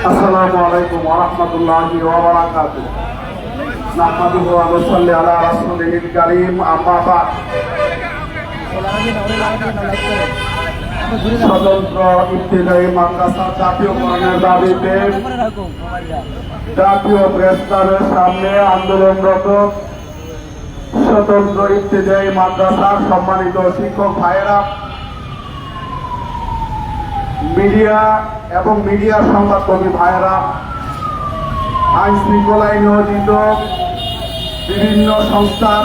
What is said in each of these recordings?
আসসালামু আলাইকুম ওরহমতুল্লাহি ওবরাকাতু নাহমাদুহু ওয়া নুসাল্লি আলা রাসূলিল কারীম, আম্মা বাদ। স্বতন্ত্র মাদ্রাসা জাতীয় দাবিতে জাতীয় সামনে আন্দোলনরত স্বতন্ত্র ইফতিদায়ী মাদ্রাসার সম্মানিত শিক্ষক ভাইরা মিডিয়া এবং মিডিয়া সংবাদকর্মী ভাইয়েরা, আইন শৃঙ্খলায় নিয়োজিত বিভিন্ন সংস্থার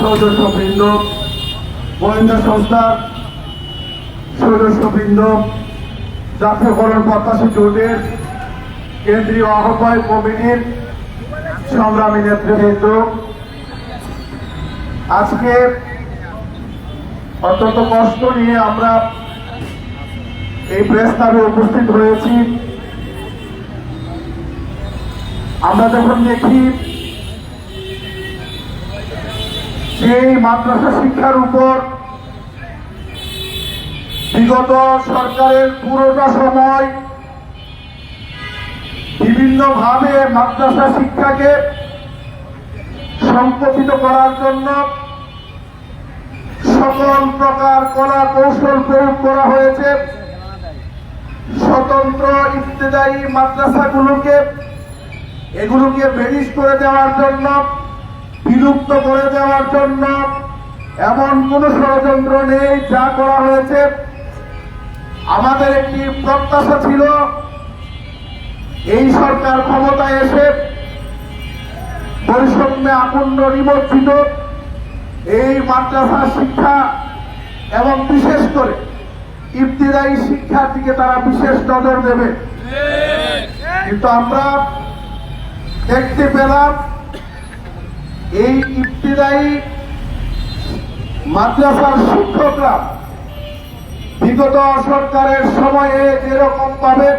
সদস্যবৃন্দ, গোয়েন্দা সংস্থার সদস্যবৃন্দ, জাতীয়করণ প্রত্যাশী জোটের কেন্দ্রীয় আহ্বায়ক কমিটির সংগ্রামী নেতৃবৃন্দ। আজকে অত্যন্ত কষ্ট নিয়ে আমরা এই প্রেস ক্লাবে উপস্থিত হয়েছি। আমরা যখন দেখি যে মাদ্রাসা শিক্ষার উপর বিগত সরকারের পুরোটা সময় বিভিন্নভাবে মাদ্রাসা শিক্ষাকে সংকুচিত করার জন্য সকল প্রকার কলা কৌশল প্রয়োগ করা হয়েছে। স্বতন্ত্র ইত্তেদায়ী মাদ্রাসাগুলোকে এগুলোকে বেরিশ করে দেওয়ার জন্য, বিলুপ্ত করে দেওয়ার জন্য এমন কোন ষড়যন্ত্র নেই যা করা হয়েছে। আমাদের একটি প্রত্যাশা ছিল, এই সরকার ক্ষমতায় এসে বৈষম্যে আকণ্ড নিমজ্জিত এই মাদ্রাসা শিক্ষা এবং বিশেষ করে ইবতিদায়ী শিক্ষার দিকে তারা বিশেষ নজর দেবে। কিন্তু আমরা দেখতে পেলাম, এই ইবতিদায়ী মাদ্রাসার শিক্ষকরা বিগত সরকারের সময়ে যেরকম ভাবে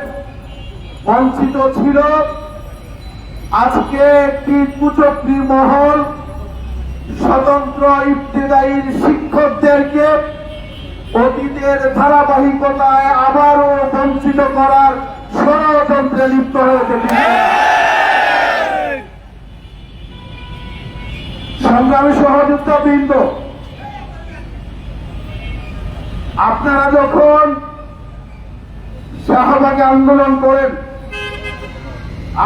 বঞ্চিত ছিল, আজকে একটি কুচক্রী মহল স্বতন্ত্র ইবতিদায়ীর শিক্ষকদেরকে অতীতের ধারাবাহিকতায় আবারও বঞ্চিত করার ষড়যন্ত্রে লিপ্ত হয়েছে সংগ্রামী সহযোদ্ধা বৃন্দ, আপনারা যখন শাহবাগে আন্দোলন করেন,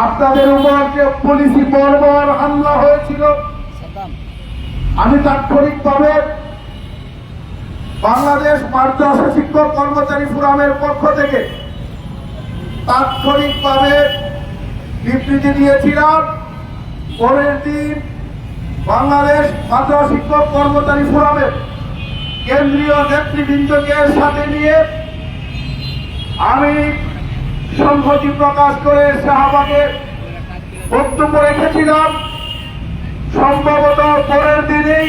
আপনাদের উপর যে পুলিশি বর্বর হামলা হয়েছিল। আমি তাৎক্ষণিকভাবে বাংলাদেশ মাদ্রাসা শিক্ষক কর্মচারী ফোরামের পক্ষ থেকে তাৎক্ষণিকভাবে বিবৃতি দিয়েছিলাম, পরের দিন বাংলাদেশ মাদ্রাসা শিক্ষক কর্মচারী ফোরামের কেন্দ্রীয় নেতৃবৃন্দকে সাথে নিয়ে আমি সংহতি প্রকাশ করে শাহবাগে বক্তব্য রেখেছিলাম। সম্ভবত পরের দিনেই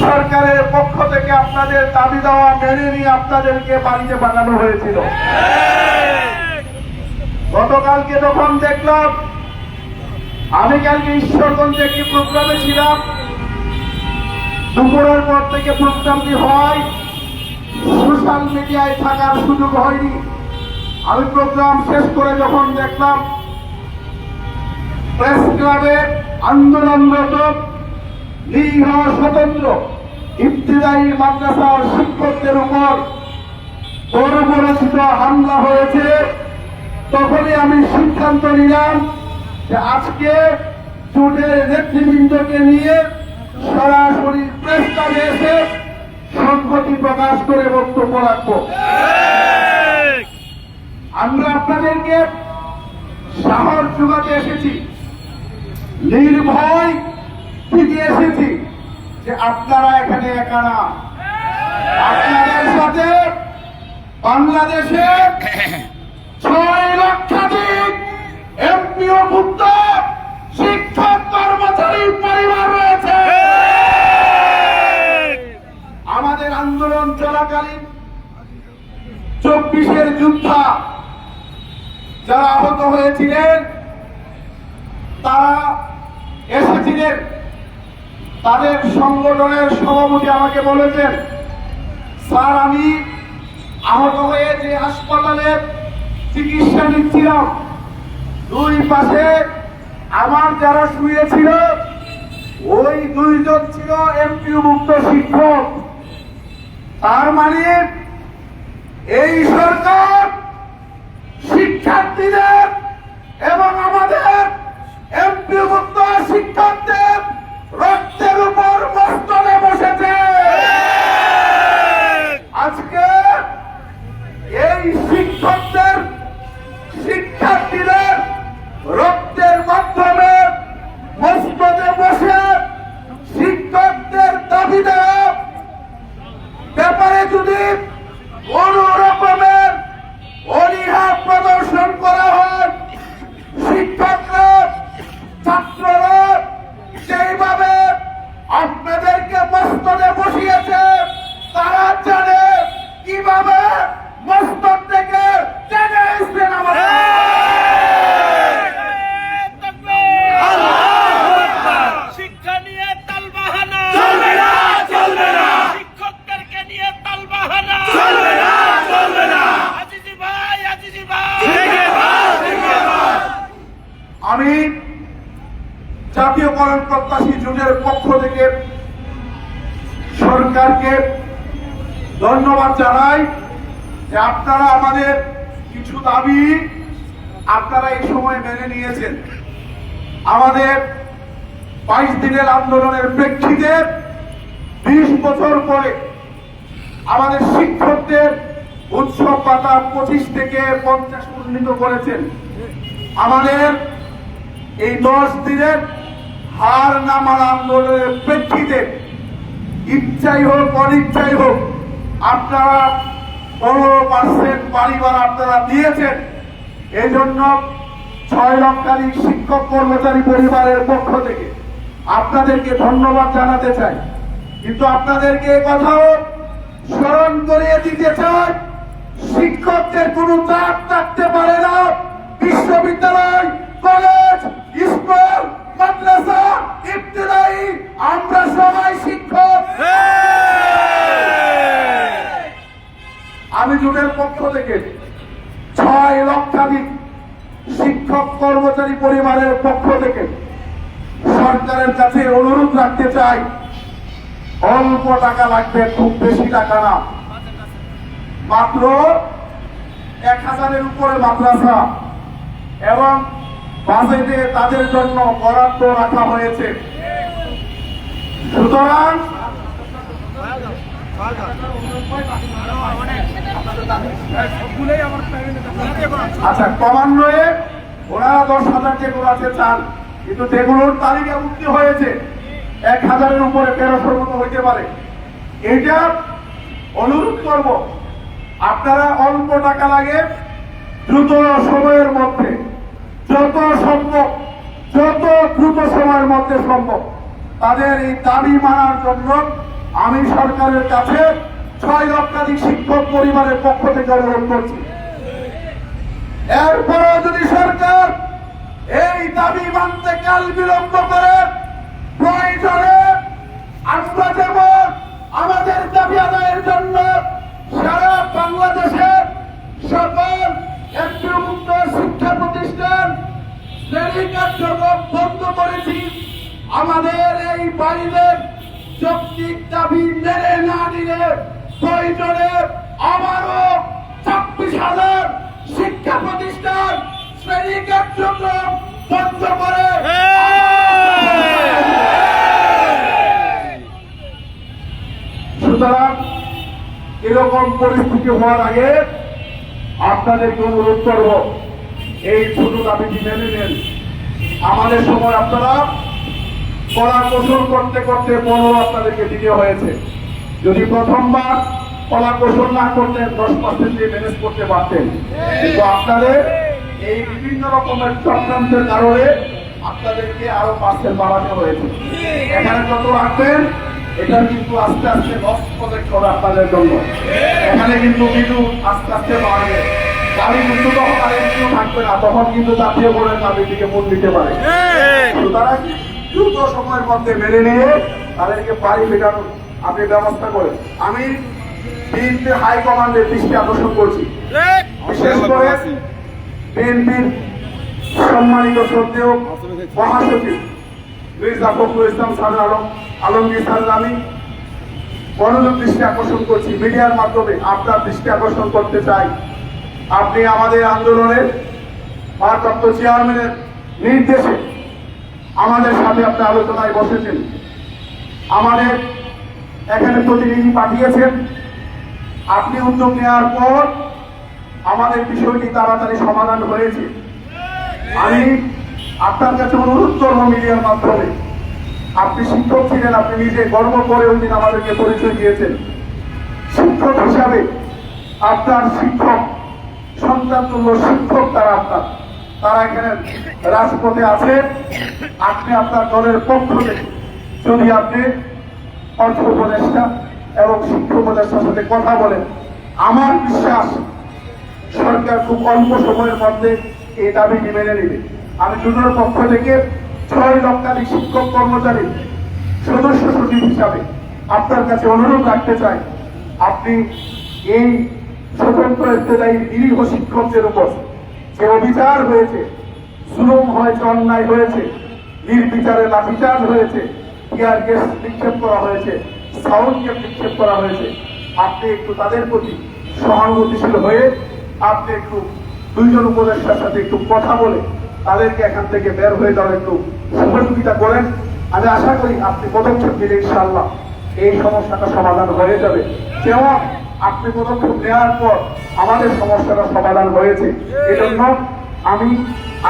সরকারের পক্ষ থেকে আপনাদের দাবি দেওয়া মেনে নিয়ে আপনাদেরকে বাড়িতে পাঠানো হয়েছিল। গতকালকে যখন দেখলাম, আমি কালকে ঈশ্বরগঞ্জে একটি প্রোগ্রামে ছিলাম। দুপুরের পর থেকে প্রোগ্রামটি হয়। সোশ্যাল মিডিয়ায় থাকার সুযোগ হয়নি। আমি প্রোগ্রাম শেষ করে যখন দেখলাম, প্রেস ক্লাবে আন্দোলনরত নিরীহ স্বতন্ত্র, ইবতিদায়ী মাদ্রাসার শিক্ষকদের উপর বর্বরচিত হামলা হয়েছে, তখনই আমি সিদ্ধান্ত নিলাম যে আজকে জোটের নেতৃবৃন্দকে নিয়ে সরাসরি ক্লাবে এসে সংহতি প্রকাশ করে বক্তব্য রাখব। আমরা আপনাদেরকে সাহস যোগাতে এসেছি। নির্ভয় এসেছি যে আপনারা এখানে একা না। আপনাদের সাথে বাংলাদেশে ছয় লক্ষাধিক এমপিও ভুক্ত শিক্ষক কর্মচারী পরিবার রয়েছে। আমাদের আন্দোলন চলাকালীন চব্বিশের যুদ্ধা যারা আহত হয়েছিলেন, তারা এসেছিলেন। তাদের সংগঠনের সভাপতি আমাকে বলেছেন, স্যার, আমি আহত হয়ে যে হাসপাতালে চিকিৎসা নিচ্ছিলাম, দুই পাশে আমার যারা শুয়েছিল, ওই দুইজন ছিল এমপিও মুক্ত শিক্ষক। তার মানে এই সরকার শিক্ষার্থীদের এবং আমাদের এমপিও মুক্ত শিক্ষকদের রক্তের উপর মস্তলে বসেছে। আজকে এই কিছু দাবি আপনারা এই সময় মেনে নিয়েছেন। আমাদের বাইশ দিনের আন্দোলনের প্রেক্ষিতে বিশ বছর পরে আমাদের শিক্ষকদের উৎসব পাতা পঁচিশ থেকে পঞ্চাশ উন্নীত করেছেন। আমাদের এই দশ দিনের হার নামার আন্দোলনের প্রেক্ষিতে ইচ্ছাই হোক, অনিচ্ছাই হোক, আপনারা পনেরো পার্সেন্ট পরিবার আপনারা দিয়েছেন। এই জন্য ছয় লক্ষাধিক শিক্ষক কর্মচারী পরিবারের পক্ষ থেকে আপনাদেরকে ধন্যবাদ জানাতে চাই। কিন্তু আপনাদেরকে কথাও স্মরণ করিয়ে দিতে চাই, শিক্ষকদের কোনো চাপ থাকতে পারে না। বিশ্ববিদ্যালয়, কলেজ, স্কুল, মাদ্রাসা ইবতদায়ী আমরা সবাই শিক্ষক। আমি জোটের পক্ষ থেকে ছয় লক্ষাধিক শিক্ষক কর্মচারী পরিবারের পক্ষ থেকে সরকারের কাছে অনুরোধ রাখতে চাই। অল্প টাকা লাগবে, খুব বেশি টাকা না। মাত্র এক হাজারের উপরে মাদ্রাসা এবং বাজেটে তাদের জন্য বরাদ্দ রাখা হয়েছে। সুতরাং আচ্ছা ক্রমান্বয়ে ওনারা দশ হাজার যেগুলো আছে চান, কিন্তু যেগুলোর তালিকা মুক্তি হয়েছে, এক হাজারের উপরে তেরোশোর মতো হইতে পারে। এটা অনুরোধ করব, আপনারা অল্প টাকা লাগে দ্রুত সময়ের মধ্যে, যত সম্ভব, যত দ্রুত সময়ের মধ্যে সম্ভব, তাদের এই দাবি মানার জন্য আমি সরকারের কাছে ছয় লক্ষাধিক শিক্ষক পরিবারের পক্ষ থেকে অনুরোধ করছি। এরপরও যদি সরকার এই দাবি মানতে কাল বিলম্ব করে, প্রয়োজনে আমরা যেমন আমাদের দাবি আদায়ের জন্য সারা বাংলাদেশের সকল একটিভুক্ত শিক্ষা প্রতিষ্ঠান শ্রেণি কার্যক্রম বন্ধ করেছি। আমাদের এই বাড়িদের যৌক্তিক দাবি মেনে না নিলে বন্ধ করে। সুতরাং এরকম পরিস্থিতি হওয়ার আগে আপনাদেরকে অনুরোধ করব, এই ছোট দাবিটি মেনে নেন। আমাদের সময় আপনারা কলা কৌশল করতে করতে পনেরো আপনাদেরকে দিতে হয়েছে। যদি প্রথমবার কলা কৌশল না করতেন দশ পার্সেন্ট দিয়ে ম্যানেজ করতে পারতেন। কিন্তু আপনাদের এই বিভিন্ন রকমের চক্রান্তের কারণে আপনাদেরকে আরও পার্সেন্ট বাড়াতে হয়েছে। এখানে যত রাখবেন এটা কিন্তু আস্তে আস্তে লস প্রজেক্ট হবে আপনাদের জন্য। এখানে কিন্তু কিন্তু আস্তে আস্তে বাড়বে। গাড়ি কিন্তু তখন এমনিও থাকবে না তখন কিন্তু জাতীয় বোর্ডের দাবির দিকে মন দিতে পারে। সুতরাং দ্রুত সময়ের মধ্যে মেনে নিয়ে তাদেরকে বাড়ি মেটানোর আপনি ব্যবস্থা করেন। আমি বিএনপি হাইকমান্ডের দৃষ্টি আকর্ষণ করছি। বিশেষ করে বিএনপির সম্মানিত শ্রদ্ধেয় মহাসচিব মির্জা ফখরুল ইসলাম স্যার আলম আলমগীর স্যার আমি মনোযোগ দৃষ্টি আকর্ষণ করছি মিডিয়ার মাধ্যমে আপনার দৃষ্টি আকর্ষণ করতে চাই। আপনি আমাদের আন্দোলনের ভারপ্রাপ্ত চেয়ারম্যানের নির্দেশে আমাদের সাথে আপনি আলোচনায় বসেছেন। আমাদের এখানে প্রতিনিধি পাঠিয়েছেন। আপনি উদ্যোগ নেওয়ার পর আমাদের বিষয়টি তাড়াতাড়ি সমাধান হয়েছে। আমি আপনার কাছে অনুরোধ করব মিডিয়ার মাধ্যমে। আপনি শিক্ষক ছিলেন, আপনি নিজে গর্ব করে ওই দিন আমাদেরকে পরিচয় দিয়েছেন। শিক্ষক হিসাবে আপনার শিক্ষক, সন্তান তুল্য শিক্ষক তারা আপনার। তারা এখানে রাজপথে আছে। আপনি আপনার দলের পক্ষ থেকে যদি আপনি অর্থ উপদেষ্টা এবং শিক্ষা উপদেষ্টার সাথে কথা বলেন। আমার বিশ্বাস, সরকার খুব অল্প সময়ের মধ্যে এই দাবিটি মেনে নেবে। আমি দুটোর পক্ষ থেকে ছয় লক্ষাধিক শিক্ষক কর্মচারী, সদস্য সচিব হিসাবে আপনার কাছে অনুরোধ রাখতে চাই, আপনি এই স্বতন্ত্র ইত্তেদায়ী নিরীহ শিক্ষকদের উপর যে অবিচার হয়েছে, জুলুম হয়েছে, অন্যায় হয়েছে, নির্বিচারে লাঠিচার্জ হয়েছে টিয়ার গ্যাস নিক্ষেপ করা হয়েছে নিক্ষেপ করা হয়েছে। আপনি একটু তাদের প্রতি সহানুভূতিশীল হয়ে আপনি একটু দুইজন উপদেষ্টার সাথে একটু কথা বলে তাদেরকে এখান থেকে বের হয়ে একটু সহযোগিতা করেন। আমি আশা করি আপনি পদক্ষেপ নিলে ইনশাল্লাহ এই সমস্যাটা সমাধান হয়ে যাবে। যেমন আপনি পদক্ষেপ নেওয়ার পর আমাদের সমস্যাটা সমাধান হয়েছে। এজন্য আমি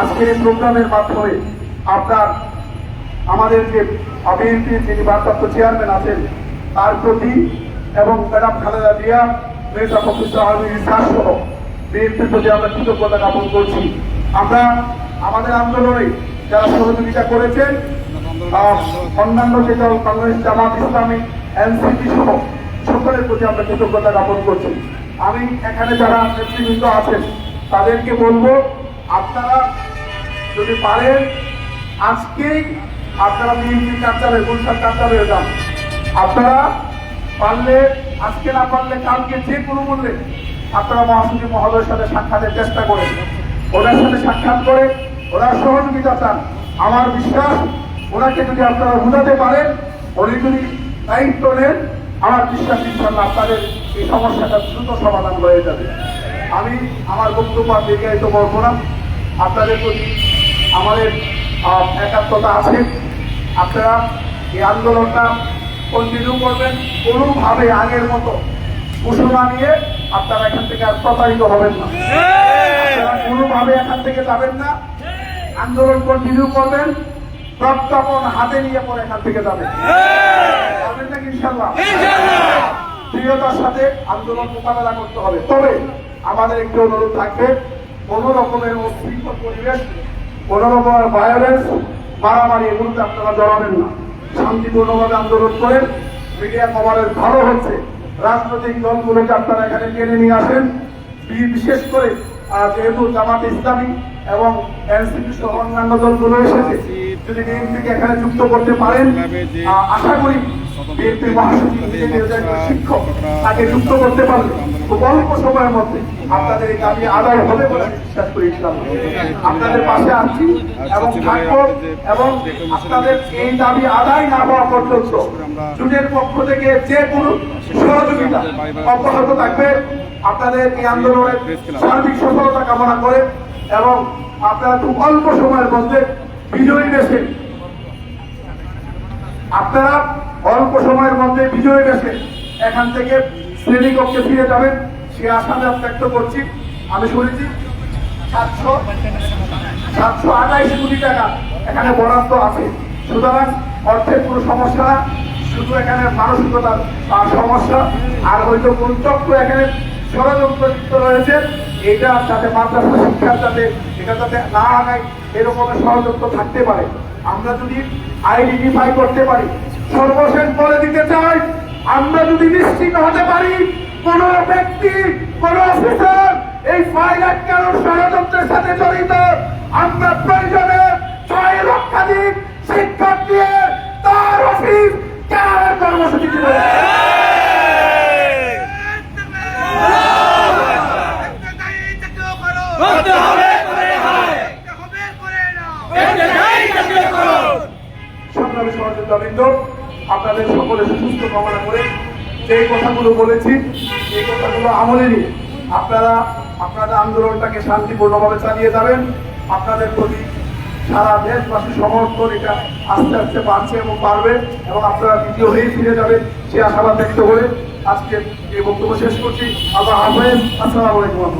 আজকের এই প্রোগ্রামের মাধ্যমে আপনার আমাদের যে বিএনপির যিনি ভারপ্রাপ্ত চেয়ারম্যান আছেন, তার প্রতি এবং ম্যাডাম খালেদা জিয়া মির্জা ফখরুল ইতিহাস সহ বিএনপির প্রতি আমরা কৃতজ্ঞতা জ্ঞাপন করছি। আমরা আমাদের আন্দোলনে যারা সহযোগিতা করেছেন অন্যান্য যে দল কংগ্রেস, জামাত ইসলামী, এনসিপি সহ সকলের প্রতি আমরা কৃতজ্ঞতা জ্ঞাপন করছি। আমি এখানে যারা নেতৃবৃন্দ আছেন, তাদেরকে বলব, আপনারা যদি পারেন, আজকেই আপনারা বিএনপি কার্যালয়ে গুলশান কার্যালয়ে যান। আপনারা পারলে, আজকে না পারলে, কালকে যে কোনো মূল্যে আপনারা মহাসচিব মহোদয়ের সাথে সাক্ষাতের চেষ্টা করেন ওনার সাথে সাক্ষাৎ করে ওনার সহযোগিতা চান। আমার বিশ্বাস, ওনাকে যদি আপনারা বোঝাতে পারেন, উনি যদি দায়িত্ব নেন, আমার বিশ্বাস ইনশাল্লাহ আপনাদের এই সমস্যাটা দ্রুত সমাধান হয়ে যাবে। আমি আমার বক্তব্য আর দীর্ঘায়িত করব না। আপনাদের প্রতি আমাদের একাত্মতা আছে। আপনারা এই আন্দোলনটা কন্টিনিউ করবেন কোনোভাবে আগের মতো ঘোষণা নিয়ে আপনারা এখান থেকে আর প্রতারিত হবেন না। কোনোভাবে এখান থেকে যাবেন না। আন্দোলন কন্টিনিউ করবেন। প্রত্যাপন হাতে নিয়ে পরে এখান থেকে যাবেন। দৃঢ়তার সাথে আন্দোলন মোকাবেলা করতে হবে। তবে আমাদের একটি অনুরোধ থাকবে, কোন রকমের উশৃঙ্খল পরিবেশ, কোন রকমের ভায়োলেন্স মারামারি এগুলোতে আপনারা জড়াবেন না। শান্তিপূর্ণভাবে আন্দোলন করেন। মিডিয়া কভারেজ ভালো হচ্ছে। রাজনৈতিক দলগুলোকে আপনারা এখানে টেনে নিয়ে আসেন। বিশেষ করে যেহেতু জামাত ইসলামী এবং এনসিপি সহ অন্যান্য দলগুলো এসেছে, যদি বিএনপিকে এখানে যুক্ত করতে পারেন আশা করি আছি এবং পক্ষ থেকে যে কোনো সহযোগিতা অব্যাহত থাকবে। আপনাদের এই আন্দোলনের সার্বিক সফলতা কামনা করে এবং আপনারা খুব অল্প সময়ের মধ্যে বিজয়ী দেশে আপনারা অল্প সময়ের মধ্যে বিজয় বেশে এখান থেকে শ্রেণীকক্ষে ফিরে যাবেন। সে আশা ব্যক্ত করছি। আমি শুনেছি সাতশো সাতশো আঠাইশ কোটি টাকা এখানে বরাদ্দ আছে। সুতরাং অর্থের কোনো সমস্যা না শুধু এখানে মানসিকতার সমস্যা, আর হয়তো কোন চক্র এখানে ষড়যন্ত্র যুক্ত রয়েছে। এটা যাতে মাদ্রাসা শিক্ষার যাতে এটা যাতে না আগায় এরকমের ষড়যন্ত্র থাকতে পারে। আমরা যদি আইডেন্টিফাই করতে পারি সর্বশেষ বলে দিতে চাই আমরা যদি নিশ্চিত হতে পারি কোন ব্যক্তি কোন অফিসার এই ফাইল আটকানোর ষড়যন্ত্রের সাথে জড়িত আমরা প্রয়োজনে ছয় লক্ষাধিক শিক্ষক দিয়ে তার অফিস কেনার কর্মসূচি দিব সংগ্রামী সমাজের আপনাদের সকলে সুস্থ কামনা করে যে কথাগুলো বলেছি, এই কথাগুলো আমলে নিয়ে আপনারা আপনাদের আন্দোলনটাকে শান্তিপূর্ণভাবে চালিয়ে যাবেন। আপনাদের প্রতি সারা দেশবাসী সমর্থন এটা আস্তে আস্তে বাড়ছে এবং বাড়বে এবং আপনারা দ্বিতীয় হয়েই ফিরে যাবেন সে আশাবাদ ব্যক্ত করে আজকে এই বক্তব্য শেষ করছি। আবার আহমেদ আসসালামু আলাইকুম।